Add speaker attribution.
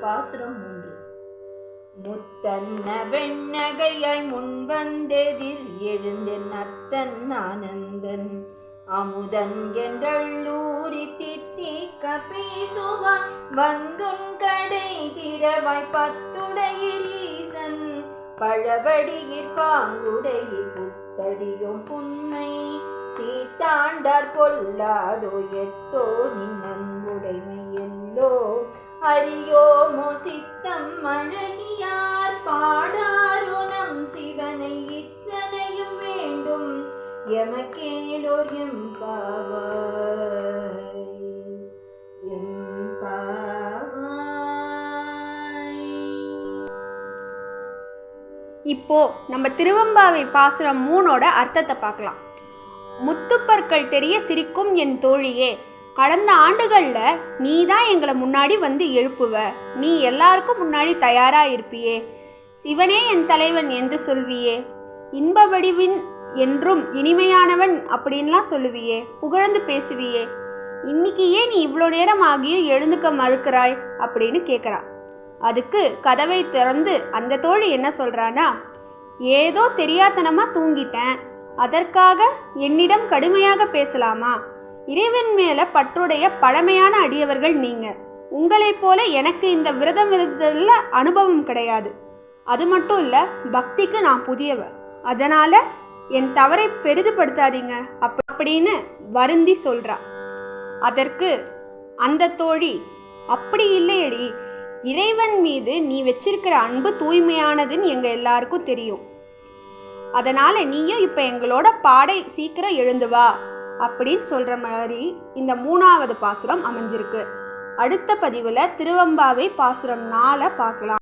Speaker 1: பாசுரம் மூன்று. முத்தன்ன வெண்ணகையாய் முன்வந்தெதிர் எழுந்தென் அத்தன் ஆனந்தன். அமுதன் என்றள்ளூரி தித்தி கபீசுவாய் வந்துன் கடை திரவாய் பத்துடையில் ஈசன். பழவடியிற் பாங்குடையிற் புத்தடியும் புன்னை. தீட்டாண்டார் பொல்லாதோ எத்தோ நின் அன்புடைமை எல்லோ. அறியோமோ சித்தம் அழகியார் பாடாரோ நம் சிவனை இத்தனையும் வேண்டும் எமக்கேலோ எம்பாவாய் எம்பாவாய்
Speaker 2: இப்போ நம்ம திருவம்பாவை பாசுரம் மூணோட அர்த்தத்தை பார்க்கலாம். முத்துப்பற்கள் தெரிய சிரிக்கும் என் தோழியே கடந்த ஆண்டுகளில் நீ தான் எங்களை முன்னாடி வந்து எழுப்புவ. நீ எல்லாருக்கும் முன்னாடி தயாராக இருப்பியே. சிவனே என் தலைவன் என்று சொல்வியே. இன்ப வடிவின் என்றும் இனிமையானவன் அப்படின்லாம் சொல்லுவியே. புகழ்ந்து பேசுவியே. இன்னைக்கு ஏன் நீ இவ்வளோ நேரம் ஆகியும் எழுந்துக்க மறுக்கிறாய் அப்படின்னு கேட்குறா அதுக்கு கதவை திறந்து அந்த தோழி என்ன சொல்கிறானா ஏதோ தெரியாதனமாக தூங்கிட்டேன். அதற்காக என்னிடம் கடுமையாக பேசலாமா? இறைவன் மேல பற்றுடைய பழமையான அடியவர்கள் நீங்க. உங்களைப் போல எனக்கு இந்த விரதம் விரதத்தில் அனுபவம் கிடையாது. அது மட்டும் இல்ல பக்திக்கு நான் புதியவ. அதனால என் தவறை பெரிதுபடுத்தாதீங்க அப் அப்படின்னு வருந்தி சொல்றா. அதற்கு அந்த தோழி அப்படி இல்லையடி. இறைவன் மீது நீ வச்சிருக்கிற அன்பு தூய்மையானதுன்னு எங்க எல்லாருக்கும் தெரியும். அதனால நீயும் இப்ப எங்களோட பாடை சீக்கிரம் எழுந்து வா. அப்படின்னு சொல்ற மாதிரி இந்த மூணாவது பாசுரம் அமைஞ்சிருக்கு. அடுத்த பதிவில் திருவம்பாவை பாசுரம் நாளை பார்க்கலாம்.